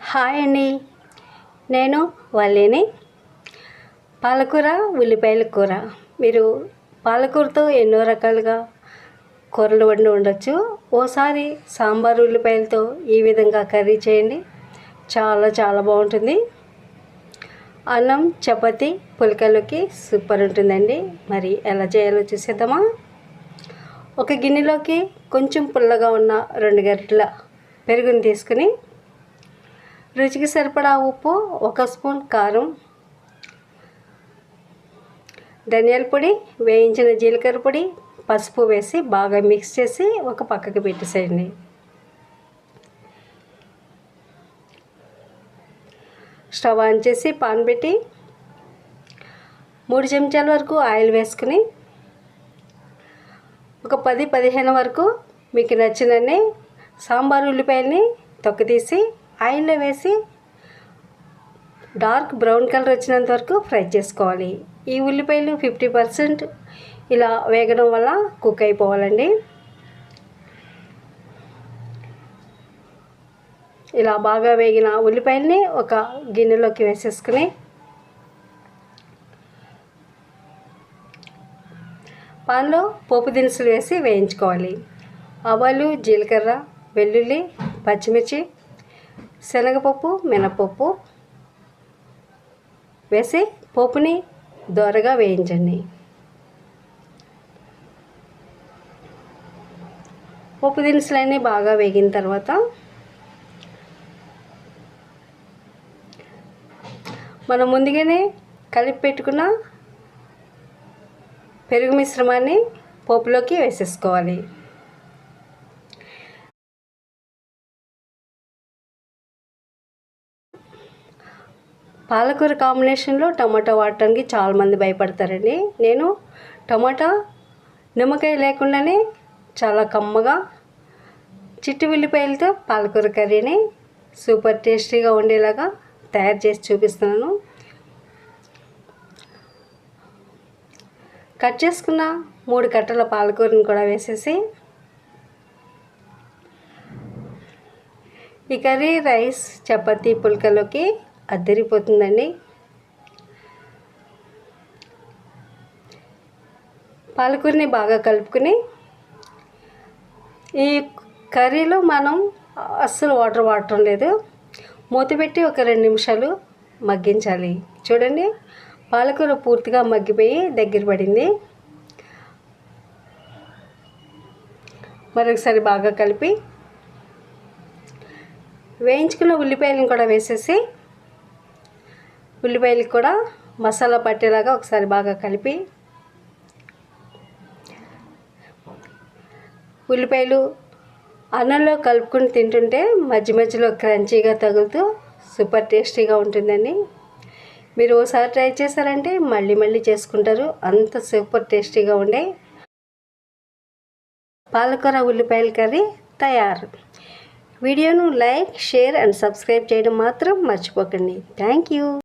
Hi అండి. నేను వల్లిని. పాలకూర ఉల్లిపాయల కూర. మీరు పాలకూరతో ఎన్నో రకాలుగా కూరలు వండి ఉండొచ్చు. ఓసారి సాంబార్ ఉల్లిపాయలతో ఈ విధంగా కర్రీ చేయండి. చాలా చాలా బాగుంటుంది. అన్నం చపాతి పులకలోకి సూపర్ ఉంటుందండి. మరి ఎలా చేయాలో చూసేద్దామా? ఒక గిన్నెలోకి కొంచెం పుల్లగా ఉన్న రెండు గంటల పెరుగుని తీసుకుని రుచికి సరిపడా ఉప్పు ఒక స్పూన్ కారం ధనియాల పొడి వేయించిన జీలకర్ర పొడి పసుపు వేసి బాగా మిక్స్ చేసి ఒక పక్కకి పెట్టేసేయండి. స్టవ్ ఆన్ చేసి పాన్ పెట్టి మూడు చెంచాల వరకు ఆయిల్ వేసుకుని ఒక పది పదిహేను వరకు మీకు నచ్చినన్ని సాంబార్ ఉల్లిపాయల్ని తొక్కతీసి ఆయిల్లో వేసి డార్క్ బ్రౌన్ కలర్ వచ్చినంత వరకు ఫ్రై చేసుకోవాలి. ఈ ఉల్లిపాయలు ఫిఫ్టీ పర్సెంట్ ఇలా వేగడం వల్ల కుక్ అయిపోవాలండి. ఇలా బాగా వేగిన ఉల్లిపాయల్ని ఒక గిన్నెలోకి వేసేసుకుని పాన్లో పోపు దినుసులు వేసి వేయించుకోవాలి. ఆవాలు జీలకర్ర వెల్లుల్లి పచ్చిమిర్చి శనగపప్పు మినపప్పు వేసి పోపుని దోరగా వేయించండి. పప్పు దినుసులన్నీ బాగా వేగిన తర్వాత మనం ముందుగానే కలిపి పెట్టుకున్న పెరుగు మిశ్రమాన్ని పోపులోకి వేసేసుకోవాలి. పాలకూర కాంబినేషన్లో టమాటా వాడటానికి చాలామంది భయపడతారండి. నేను టమాటా నిమ్మకాయ లేకుండానే చాలా కమ్మగా చిట్టు ఉల్లిపాయలతో పాలకూర కర్రీని సూపర్ టేస్టీగా ఉండేలాగా తయారు చేసి చూపిస్తున్నాను. కట్ చేసుకున్న మూడు కట్టల పాలకూరని కూడా వేసేసి ఈ కర్రీ రైస్ చపాతీ పుల్కలోకి అద్దరిపోతుందండి. పాలకూరని బాగా కలుపుకుని ఈ కర్రీలో మనం అస్సలు వాటర్ వాడటం లేదు. మూత పెట్టి ఒక రెండు నిమిషాలు మగ్గించాలి. చూడండి పాలకూర పూర్తిగా మగ్గిపోయి దగ్గర పడింది. మరొకసారి బాగా కలిపి వేయించుకున్న ఉల్లిపాయలను కూడా వేసేసి ఉల్లిపాయలు కూడా మసాలా పట్టేలాగా ఒకసారి బాగా కలిపి ఉల్లిపాయలు అన్నంలో కలుపుకుని తింటుంటే మధ్య మధ్యలో క్రంచీగా తగులుతూ సూపర్ టేస్టీగా ఉంటుందండి. మీరు ఓసారి ట్రై చేశారంటే మళ్ళీ మళ్ళీ చేసుకుంటారు. అంత సూపర్ టేస్టీగా ఉండే పాలకూర ఉల్లిపాయల కర్రీ తయారు. వీడియోను లైక్ షేర్ అండ్ సబ్స్క్రైబ్ చేయడం మాత్రం మర్చిపోకండి. Thank you.